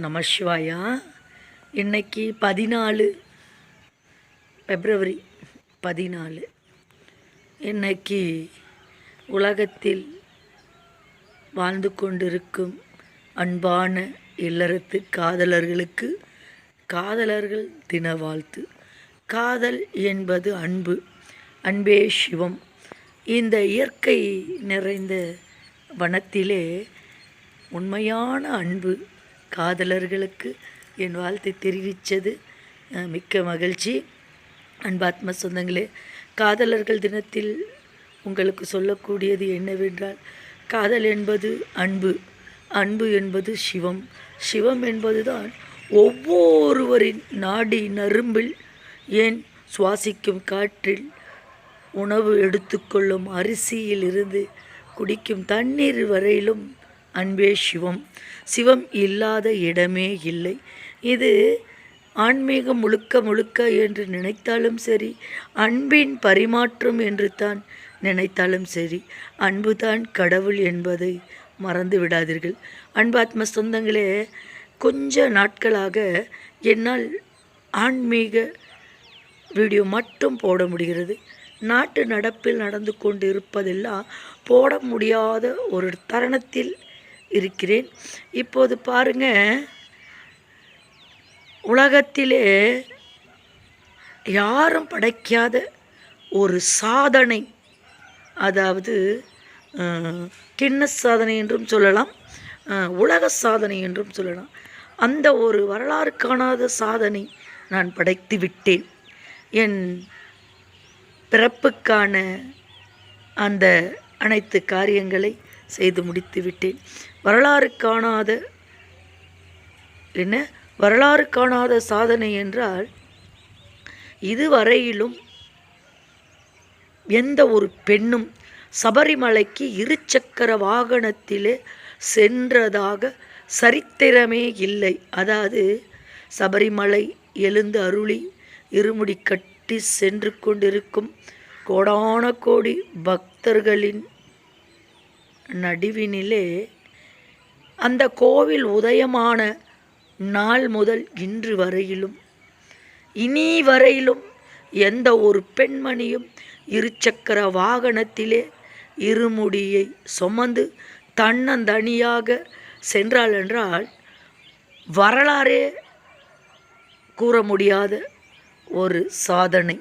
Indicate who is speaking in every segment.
Speaker 1: நமசிவாயா இன்னைக்கு பதினாலு பிப்ரவரி பதினாலு. இன்னைக்கு உலகத்தில் வாழ்ந்து கொண்டிருக்கும் அன்பான இல்லறத்து காதலர்களுக்கு காதலர்கள் தின வாழ்த்து. காதல் என்பது அன்பு அன்பே சிவம். இந்த இயற்கை நிறைந்த வனத்திலே உண்மையான அன்பு காதலர்களுக்கு என் வாழ்த்தை தெரிவித்தது. மிக்க மகிழ்ச்சி. அன்பாத்ம சொந்தங்களே காதலர்கள் தினத்தில் உங்களுக்கு சொல்லக்கூடியது என்னவென்றால் காதல் என்பது அன்பு. அன்பு என்பது சிவம். சிவம் என்பதுதான் ஒவ்வொருவரின் நாடி நரும்பில் ஏன் சுவாசிக்கும் காற்றில் உணவு எடுத்துக்கொள்ளும் அரிசியில் இருந்து குடிக்கும் தண்ணீர் வரையிலும் அன்பே சிவம். சிவம் இல்லாத இடமே இல்லை. இது ஆன்மீகம் முழுக்க முழுக்க என்று நினைத்தாலும் சரி அன்பின் பரிமாற்றம் என்று தான் நினைத்தாலும் சரி அன்புதான் கடவுள் என்பதை மறந்து விடாதீர்கள். அன்பாத்ம சொந்தங்களே கொஞ்ச நாட்களாக என்னால் ஆன்மீக வீடியோ மட்டும் போட முடிகிறது. நாட்டு நடப்பில் நடந்து கொண்டு இருப்பதெல்லாம் போட முடியாத ஒரு தருணத்தில் இருக்கிறேன். இப்போது பாருங்க உலகத்திலே யாரும் படைக்காத ஒரு சாதனை. அதாவது கிண்ண கின்னஸ் சாதனை என்றும் சொல்லலாம் உலக சாதனை என்றும் சொல்லலாம். அந்த ஒரு வரலாறு காணாத சாதனை நான் படைத்து விட்டேன். என் பிறப்புக்கான அந்த அனைத்து காரியங்களை செய்து முடித்து விட்டேன். வரலாறு காணாத என்ன? வரலாறு காணாத சாதனை என்றால் இதுவரையிலும் எந்த ஒரு பெண்ணும் சபரிமலைக்கு இருசக்கர வாகனத்திலே சென்றதாக சரித்திரமே இல்லை. அதாவது சபரிமலை எழுந்து அருளி இருமுடி கட்டி சென்று கொண்டிருக்கும் கோடான கோடி பக்தர்களின் நடுவினிலே அந்த கோவில் உதயமான நாள் முதல் இன்று வரையிலும் இனி வரையிலும் எந்த ஒரு பெண்மணியும் இருசக்கர வாகனத்திலே இருமுடியை சுமந்து தன்னந்தனியாக சென்றாள் என்றால் வரலாறே கூற முடியாத ஒரு சாதனை.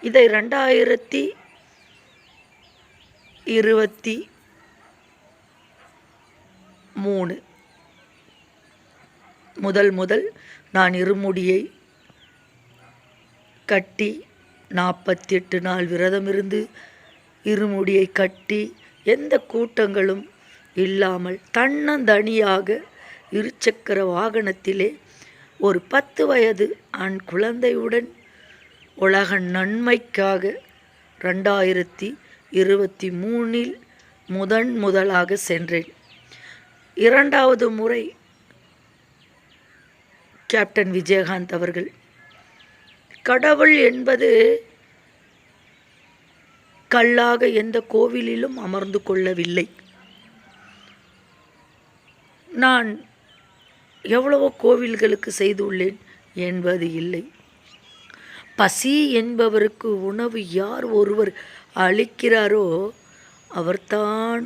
Speaker 1: இதை ரெண்டாயிரத்தி இருபத்தி மூணு. முதல் முதல் நான் இருமுடியை கட்டி நாற்பத்தி எட்டு நாள் விரதமிருந்து இருமுடியை கட்டி எந்த கூட்டங்களும் இல்லாமல் தன்னந்தனியாக இருசக்கர வாகனத்திலே ஒரு பத்து வயது ஆண் குழந்தையுடன் உலக நன்மைக்காக ரெண்டாயிரத்தி இருபத்தி மூணில் முதன் முதலாக சென்றேன். இரண்டாவது முறை கேப்டன் விஜயகாந்த் அவர்கள். கடவுள் என்பது கல்லாக எந்த கோவிலிலும் அமர்ந்து கொள்ளவில்லை. நான் எவ்வளவோ கோவில்களுக்கு செய்துள்ளேன் என்பது இல்லை. பசி என்பவருக்கு உணவு யார் ஒருவர் அளிக்கிறாரோ அவர்தான்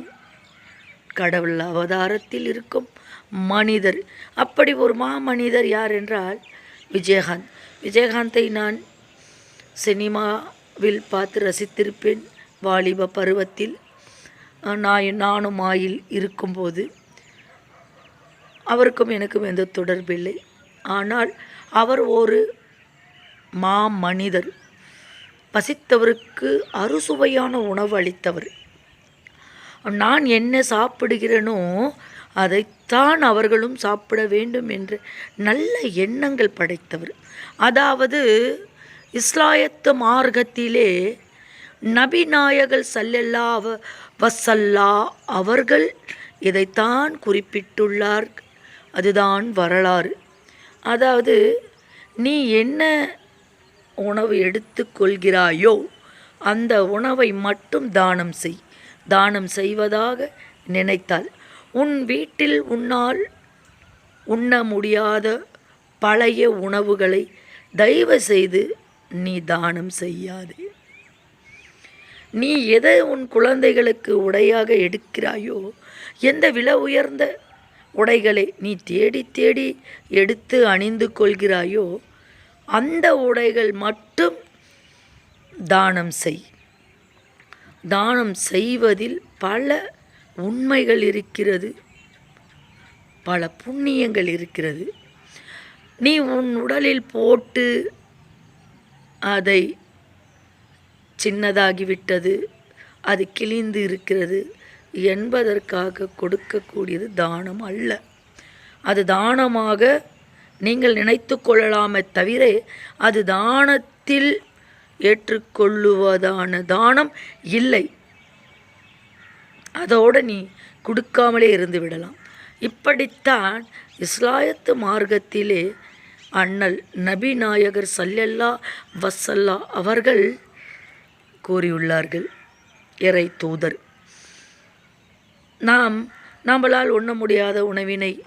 Speaker 1: கடவுள் அவதாரத்தில் இருக்கும் மனிதர். அப்படி ஒரு மாமனிதர் யார் என்றால் விஜயகாந்த். விஜயகாந்தை நான் சினிமாவில் பார்த்து ரசித்திருப்பேன். வாலிப பருவத்தில் நான் நானும் ஆயில் இருக்கும்போது அவருக்கும் எனக்கும் எந்த தொடர்பில்லை. ஆனால் அவர் ஒரு மாமனிதர். பசித்தவருக்கு அறுசுவையான உணவு அளித்தவர். நான் என்ன சாப்பிடுகிறேனோ அதைத்தான் அவர்களும் சாப்பிட வேண்டும் என்று நல்ல எண்ணங்கள் படைத்தவர். அதாவது இஸ்லாயத்து மார்க்கத்திலே நபிநாயகர் சல்லல்லா வசல்லா அவர்கள் இதைத்தான் குறிப்பிட்டுள்ளார். அதுதான் வரலாறு. அதாவது நீ என்ன உணவு எடுத்துக்கொள்கிறாயோ அந்த உணவை மட்டும் தானம் செய். தானம் செய்வதாக நினைத்தால் உன் வீட்டில் உன்னால் உண்ண முடியாத பழைய உணவுகளை தயவு செய்து நீ தானம் செய்யாதே. நீ எதை உன் குழந்தைகளுக்கு உடையாக எடுக்கிறாயோ எந்த விலை உயர்ந்த உடைகளை நீ தேடி தேடி எடுத்து அணிந்து கொள்கிறாயோ அந்த உடைகள் மட்டும் தானம் செய். தானம் செய்வதில் பல உண்மைகள் இருக்கிறது. பல புண்ணியங்கள் இருக்கிறது. நீ உன் உடலில் போட்டு அதை சின்னதாகிவிட்டது. அது கிழிந்து இருக்கிறது என்பதற்காக கொடுக்கக்கூடியது தானம் அல்ல. அது தானமாக நீங்கள் நினைத்து கொள்ளலாமே தவிர அது தானத்தில் ஏற்றுக்கொள்ளுவதான தானம் இல்லை. அதோடு நீ கொடுக்காமலே இருந்து விடலாம். இப்படித்தான் இஸ்லாயத்து மார்க்கத்திலே அண்ணல் நபி நாயகர் சல்லல்லா வசல்லா அவர்கள் கூறியுள்ளார்கள். இறை தூதர். நாம் நம்மளால் உண்ண முடியாத உணவினை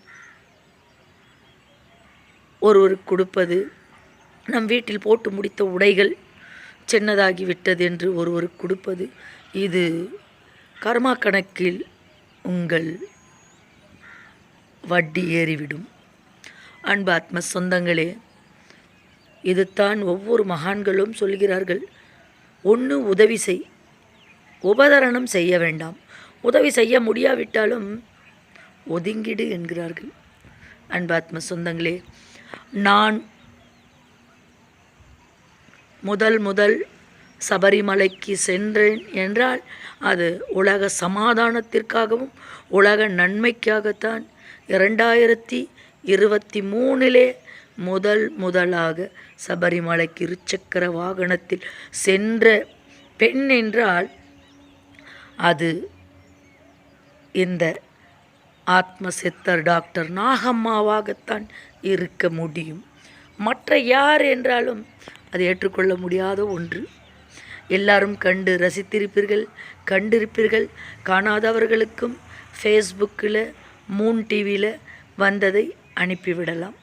Speaker 1: ஒருவருக்கு கொடுப்பது நம் வீட்டில் போட்டு முடித்த உடைகள் சின்னதாகிவிட்டது என்று ஒருவருக்கு கொடுப்பது இது கர்மா கணக்கில் உங்கள் வட்டி ஏறிவிடும். அன்பாத்ம சொந்தங்களே இதுதான் ஒவ்வொரு மகான்களும் சொல்கிறார்கள். ஒன்று உதவி செய் உபகரணம் செய்ய வேண்டாம். உதவி செய்ய முடியாவிட்டாலும் ஒதுங்கிடு என்கிறார்கள். அன்பாத்ம சொந்தங்களே நான் முதல் முதல் சபரிமலைக்கு சென்றேன் என்றால் அது உலக சமாதானத்திற்காகவும் உலக நன்மைக்காகத்தான். இரண்டாயிரத்தி இருபத்தி மூணிலே முதல் முதலாக சபரிமலைக்கு இருசக்கர வாகனத்தில் சென்ற பெண் என்றால் அது இந்த ஆத்ம சித்தர் டாக்டர் நாகம்மாவாகத்தான் இருக்க முடியும். மற்ற யார் என்றாலும் அது ஏற்றுக்கொள்ள முடியாத ஒன்று. எல்லாரும் கண்டு ரசித்திருப்பீர்கள் கண்டிருப்பீர்கள். காணாதவர்களுக்கும் ஃபேஸ்புக்கில் மூன் டிவியில் வந்ததை அனுப்பிவிடலாம்.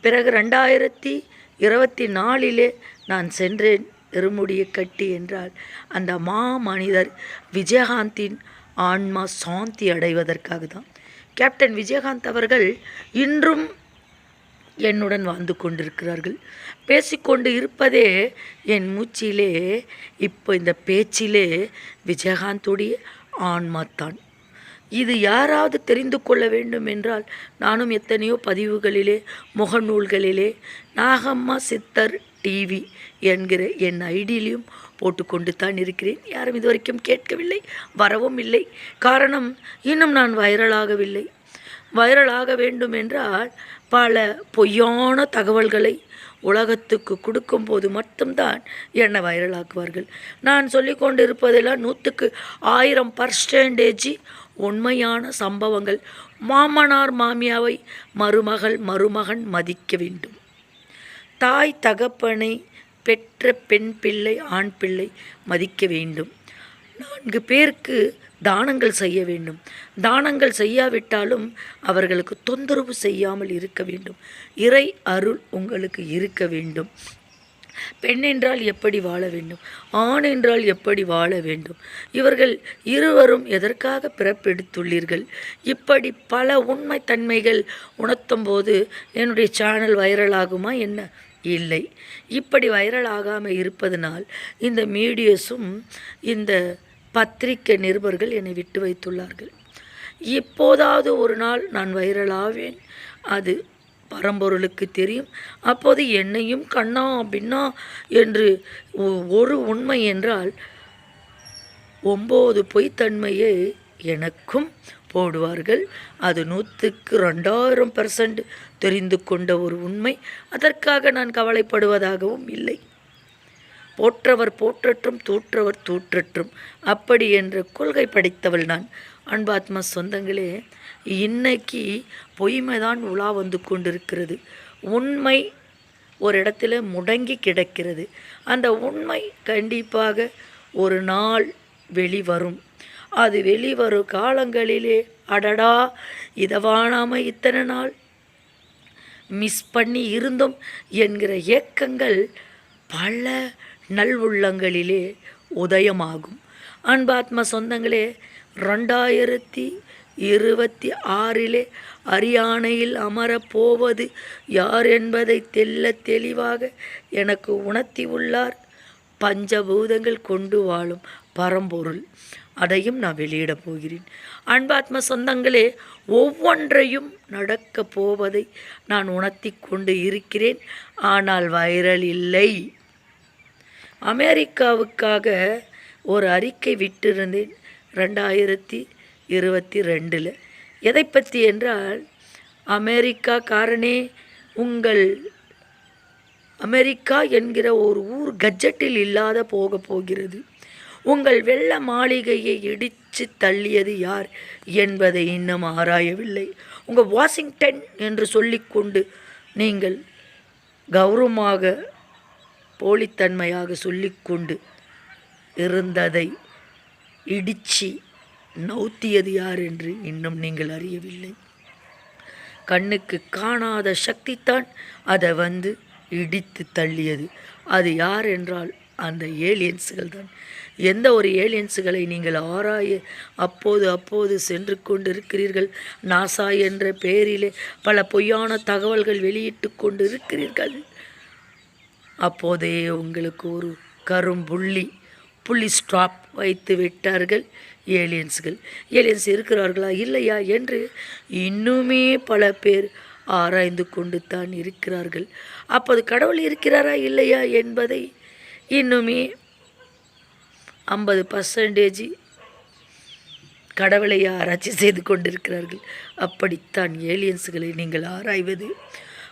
Speaker 1: பிறகு ரெண்டாயிரத்தி இருபத்தி நாலிலே நான் சென்றேன் எருமுடிய கட்டி என்றால். அந்த மா மனிதர் விஜயகாந்தின் ஆன்மா சாந்தி அடைவதற்காக தான் கேப்டன் விஜயகாந்த் அவர்கள் இன்றும் என்னுடன் வாழ்ந்து கொண்டிருக்கிறார்கள். பேசிக்கொண்டு இருப்பதே என் மூச்சிலே இப்போ இந்த பேச்சிலே விஜயகாந்துடைய ஆன்மாத்தான். இது யாராவது தெரிந்து கொள்ள வேண்டும் என்றால் நானும் எத்தனையோ பதிவுகளிலே முகநூல்களிலே நாகம்மா சித்தர் டிவி என்கிற என் ஐடியிலையும் போட்டுக்கொண்டு தான் இருக்கிறேன். யாரும் இதுவரைக்கும் கேட்கவில்லை வரவும் இல்லை. காரணம் இன்னும் நான் வைரலாகவில்லை. வைரலாக வேண்டும் என்றால் பல பொய்யான தகவல்களை உலகத்துக்கு கொடுக்கும்போது மட்டும்தான் என்னை வைரலாக்குவார்கள். நான் சொல்லிக்கொண்டு இருப்பதெல்லாம் நூற்றுக்கு ஆயிரம் பர்சன்டேஜ் உண்மையான சம்பவங்கள். மாமனார் மாமியாவை மருமகள் மருமகன் மதிக்க வேண்டும். தாய் தகப்பனை பெற்ற பெண் பிள்ளை ஆண் பிள்ளை மதிக்க வேண்டும். நான்கு பேருக்கு தானங்கள் செய்ய வேண்டும். தானங்கள் செய்யாவிட்டாலும் அவர்களுக்கு தொந்தரவு செய்யாமல் இருக்க வேண்டும். இறை அருள் உங்களுக்கு இருக்க வேண்டும். பெண் என்றால் எப்படி வாழ வேண்டும்? ஆண் என்றால் எப்படி வாழ வேண்டும்? இவர்கள் இருவரும் எதற்காக பிறப்பெடுத்துள்ளீர்கள்? இப்படி பல உண்மை தன்மைகள் உணர்த்தும் போது என்னுடைய சேனல் வைரலாகுமா என்ன? இல்லை. இப்படி வைரல் ஆகாமல் இருப்பதனால் இந்த மீடியஸும் இந்த பத்திரிக்கை நிருபர்கள் என்னை விட்டு வைத்துள்ளார்கள். எப்போதாவது ஒரு நாள் நான் வைரலாவேன். அது பரம்பொருளுக்கு தெரியும். அப்போது என்னையும் கண்ணா பின்னா என்று ஒரு உண்மை என்றால் ஒம்பது பொய்த்தன்மையை எனக்கும் போடுவார்கள். அது நூற்றுக்கு ரெண்டாயிரம் பர்சன்ட் தெரிந்து கொண்ட ஒரு உண்மை. அதற்காக நான் கவலைப்படுவதாகவும் இல்லை. போற்றவர் போற்றற்றும் தூற்றவர் தூற்றற்றும். அப்படி என்ற கொள்கை படைத்தவள் நான். அன்பாத்மா சொந்தங்களே இன்னைக்கு பொய்மை தான் உலா வந்து கொண்டிருக்கிறது. உண்மை ஒரு இடத்துல முடங்கி கிடக்கிறது. அந்த உண்மை கண்டிப்பாக ஒரு நாள் வெளிவரும். அது வெளிவரும் காலங்களிலே அடடா இதை வாணாமல் இத்தனை நாள். மிஸ் பண்ணி இருந்தோம் என்கிற ஏக்கங்கள் பல நல்வுள்ளங்களிலே உதயமாகும். அன்பாத்ம சொந்தங்களே ரெண்டாயிரத்தி இருபத்தி ஆறிலே அரியானையில் அமரப்போவது யார் என்பதை தெல்ல தெளிவாக எனக்கு உணர்த்தி உள்ளார். பஞ்சபூதங்கள் கொண்டு வாழும் பரம்பொருள். அதையும் நான் வெளியிடப் போகிறேன். அன்பாத்ம சொந்தங்களே ஒவ்வொன்றையும் நடக்கப் போவதை நான் உணர்த்தி கொண்டு இருக்கிறேன். ஆனால் வைரல் இல்லை. அமெரிக்காவுக்காக ஒரு அறிக்கை விட்டிருந்தேன் ரெண்டாயிரத்தி இருபத்தி ரெண்டில். எதை பற்றி என்றால் அமெரிக்கா காரனே உங்கள் அமெரிக்கா என்கிற ஒரு ஊர் கஜெட்டில் இல்லாத போக போகிறது. உங்கள் வெள்ள மாளிகையை இடித்து தள்ளியது யார் என்பதை இன்னும் ஆராயவில்லை. உங்கள் வாஷிங்டன் என்று சொல்லிக்கொண்டு நீங்கள் கௌரவமாக போலித்தன்மையாக சொல்லிக்கொண்டு இருந்ததை இடிச்சு நவுத்தியது யார் என்று இன்னும் நீங்கள் அறியவில்லை. கண்ணுக்கு காணாத சக்தித்தான் அதை வந்து இடித்து தள்ளியது. அது யார் என்றால் அந்த ஏலியன்ஸுகள் தான். எந்த ஒரு ஏலியன்ஸுகளை நீங்கள் ஆராய அப்போது அப்போது சென்று கொண்டிருக்கிறீர்கள்? நாசா என்ற பெயரிலே பல பொய்யான தகவல்கள் வெளியிட்டு கொண்டு இருக்கிறீர்கள் அப்போதே உங்களுக்கு ஒரு கரும்புள்ளி புள்ளி ஸ்டாப் வைத்து விட்டார்கள். ஏலியன்ஸ்கள் ஏலியன்ஸ் இருக்கிறார்களா இல்லையா என்று இன்னுமே பல பேர் ஆராய்ந்து கொண்டு தான் இருக்கிறார்கள். அப்போது கடவுள் இருக்கிறாரா இல்லையா என்பதை இன்னுமே ஐம்பது பர்சன்டேஜ் கடவுளை ஆராய்ச்சி செய்து கொண்டிருக்கிறார்கள். அப்படித்தான் ஏலியன்ஸுகளை நீங்கள் ஆராய்வது.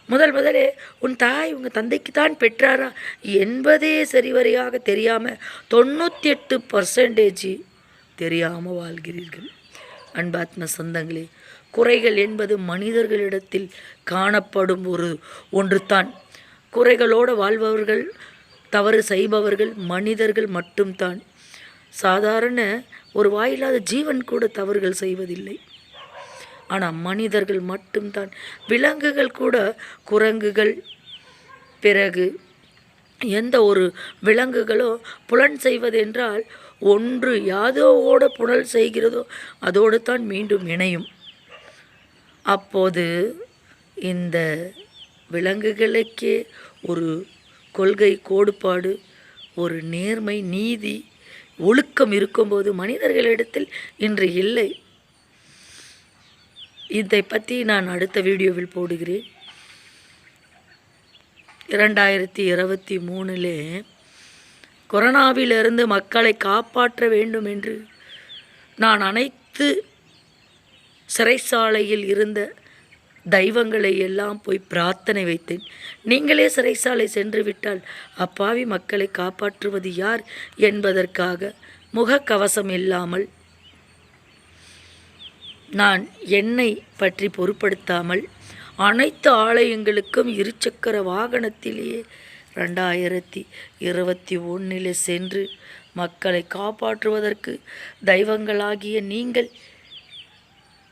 Speaker 1: முதல் முதலே உன் தாய் உங்கள் தந்தைக்கு தான் பெற்றாரா? என்பதே சரிவரையாக தெரியாமல் தொண்ணூற்றி எட்டு பர்சன்டேஜ் தெரியாமல் வாழ்கிறீர்கள். அன்பாத்ம சொந்தங்களே குறைகள் என்பது மனிதர்களிடத்தில் காணப்படும் ஒரு ஒன்று தான் குறைகளோடு வாழ்பவர்கள் தவறு செய்பவர்கள் மனிதர்கள் மட்டும்தான். சாதாரண ஒரு வாயில்லாத ஜீவன் கூட தவறுகள் செய்வதில்லை. ஆனால் மனிதர்கள் மட்டும்தான். விலங்குகள் கூட குரங்குகள் பிறகு எந்த ஒரு விலங்குகளோ புலன் செய்வதென்றால் ஒன்று யாதோவோட புனல் செய்கிறதோ அதோடு தான் மீண்டும் இணையும். அப்போது இந்த விலங்குகளுக்கே ஒரு கொள்கை கோடுபாடு ஒரு நேர்மை நீதி ஒழுக்கம் இருக்கும்போது மனிதர்களிடத்தில் இன்று இல்லை. இதை பற்றி நான் அடுத்த வீடியோவில் போடுகிறேன். இரண்டாயிரத்தி இருபத்தி மூணிலே கொரோனாவிலிருந்து மக்களை காப்பாற்ற வேண்டும் என்று நான் அனைத்து சிறைச்சாலையில் இருந்த தெய்வங்களை எல்லாம் போய் பிரார்த்தனை வைத்தேன். நீங்களே சிறைச்சாலை சென்று விட்டால் அப்பாவி மக்களை காப்பாற்றுவது யார் என்பதற்காக முகக்கவசம் இல்லாமல் நான் என்னை பற்றி பொருட்படுத்தாமல் அனைத்து ஆலயங்களுக்கும் இருசக்கர வாகனத்திலேயே ரெண்டாயிரத்தி இருபத்தி ஒன்றில் சென்று மக்களை காப்பாற்றுவதற்கு தெய்வங்களாகிய நீங்கள்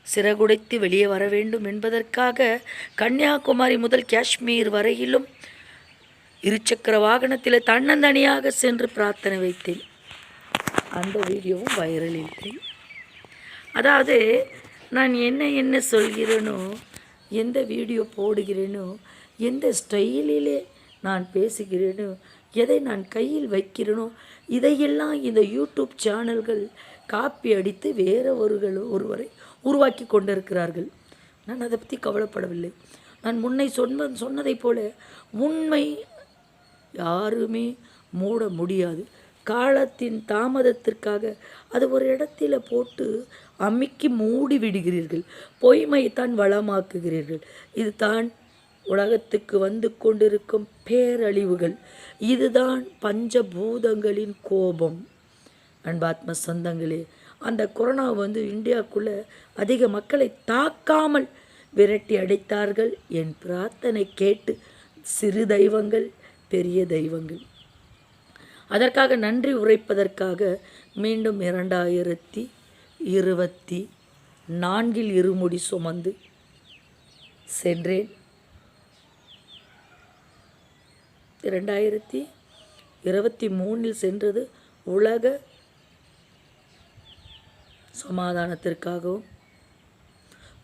Speaker 1: சிறகுடைத்து வெளியே வர வேண்டும் என்பதற்காக கன்னியாகுமரி முதல் காஷ்மீர் வரையிலும் இருசக்கர வாகனத்தில் தன்னந்தனியாக சென்று பிரார்த்தனை வைத்தேன். அந்த வீடியோவும் வைரலில் அதாவது நான் என்ன என்ன சொல்கிறேனோ எந்த வீடியோ போடுகிறேனோ எந்த ஸ்டைலிலே நான் பேசுகிறேனோ எதை நான் கையில் வைக்கிறேனோ இதையெல்லாம் இந்த யூடியூப் சேனல்கள் காப்பி அடித்து வேறு ஒருகள் ஒருவரை உருவாக்கி கொண்டிருக்கிறார்கள். நான் அதை பற்றி கவலைப்படவில்லை. நான் முன்னை சொன்ன சொன்னதைப் போல உண்மை யாருமே மூட முடியாது. காலத்தின் தாமதத்திற்காக அது ஒரு இடத்துல போட்டு அமுக்கி மூடி விடுகிறீர்கள். பொய்மைத்தான் வளமாக்குகிறீர்கள். இதுதான் உலகத்துக்கு வந்து கொண்டிருக்கும் பேரழிவுகள். இதுதான் பஞ்சபூதங்களின் கோபம். அன்பாத்ம சொந்தங்களே அந்த கொரோனா வந்து இந்தியாவுக்குள்ளே அதிக மக்களை தாக்காமல் விரட்டி அடைத்தார்கள் என் பிரார்த்தனை கேட்டு சிறு தெய்வங்கள் பெரிய தெய்வங்கள். அதற்காக நன்றி உரைப்பதற்காக மீண்டும் இரண்டாயிரத்தி இருபத்தி நான்கில் இருமுடி சுமந்து சென்றேன். இரண்டாயிரத்தி இருபத்தி மூணில் சென்றது உலக சமாதானத்திற்காகவும்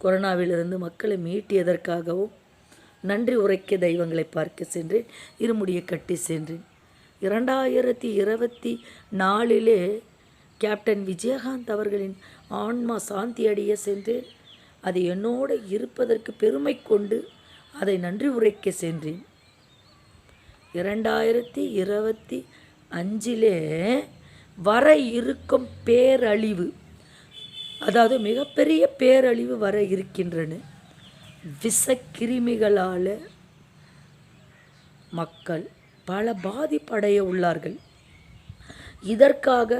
Speaker 1: கொரோனாவிலிருந்து மக்களை மீட்டியதற்காகவும் நன்றி உரைக்க தெய்வங்களை பார்க்க சென்றேன். இருமுடியை கட்டி சென்றேன். இரண்டாயிரத்தி இருபத்தி நாலிலே கேப்டன் விஜயகாந்த் அவர்களின் ஆன்மா சாந்தி அடைய சென்றேன் அது என்னோடு இருப்பதற்கு பெருமை கொண்டு அதை நன்றி உரைக்க சென்றேன். இரண்டாயிரத்தி இருபத்தி அஞ்சிலே வர இருக்கும் பேரழிவு அதாவது மிகப்பெரிய பேரழிவு வர இருக்கின்றன. விஷக்கிருமிகளால் மக்கள் பல பாதிப்படைய உள்ளார்கள். இதற்காக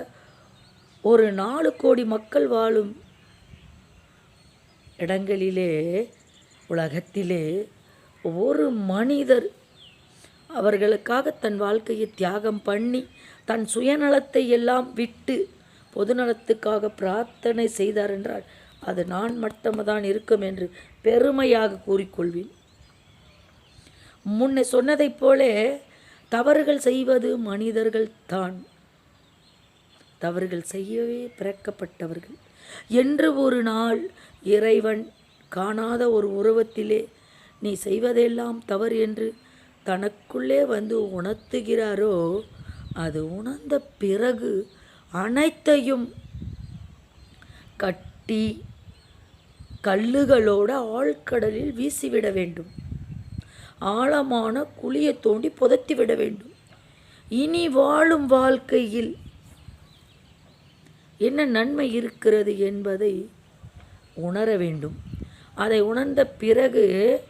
Speaker 1: ஒரு நாலு கோடி மக்கள் வாழும் இடங்களிலே உலகத்திலே ஒரு மனிதர் அவர்களுக்காக தன் வாழ்க்கையை தியாகம் பண்ணி தன் சுயநலத்தை எல்லாம் விட்டு பொதுநலத்துக்காக பிரார்த்தனை செய்தார் என்றால் அது நான் மட்டும்தான் இருக்கும் என்று பெருமையாக கூறிக்கொள்வேன். முன்னே சொன்னதைப் போலே தவறுகள் செய்வது மனிதர்கள் தான். தவறுகள் செய்யவே பிறக்கப்பட்டவர்கள். என்று ஒரு நாள் இறைவன் காணாத ஒரு உருவத்திலே நீ செய்வதெல்லாம் தவறு என்று தனக்குள்ளே வந்து உணர்த்துகிறாரோ அது உணர்ந்த பிறகு அனைத்தையும் கட்டி கல்லுகளோட ஆழ்கடலில் வீசிவிட வேண்டும். ஆழமான குழியை தோண்டி புதைத்து விட வேண்டும். இனி வாழும் வாழ்க்கையில் என்ன நன்மை இருக்கிறது என்பதை உணர வேண்டும். அதை உணர்ந்த பிறகு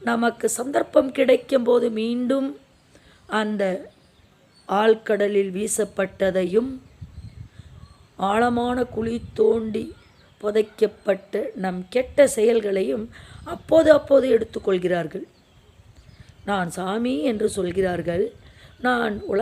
Speaker 1: நமக்கு சந்தர்ப்பம் கிடைக்கும்போது மீண்டும் அந்த ஆழ்கடலில் வீசப்பட்டதையும் ஆழமான குழி தோண்டி புதைக்கப்பட்ட நம் கெட்ட செயல்களையும் அப்போது அப்போது எடுத்துக்கொள்கிறார்கள். நான் சாமி என்று சொல்கிறார்கள். நான் உல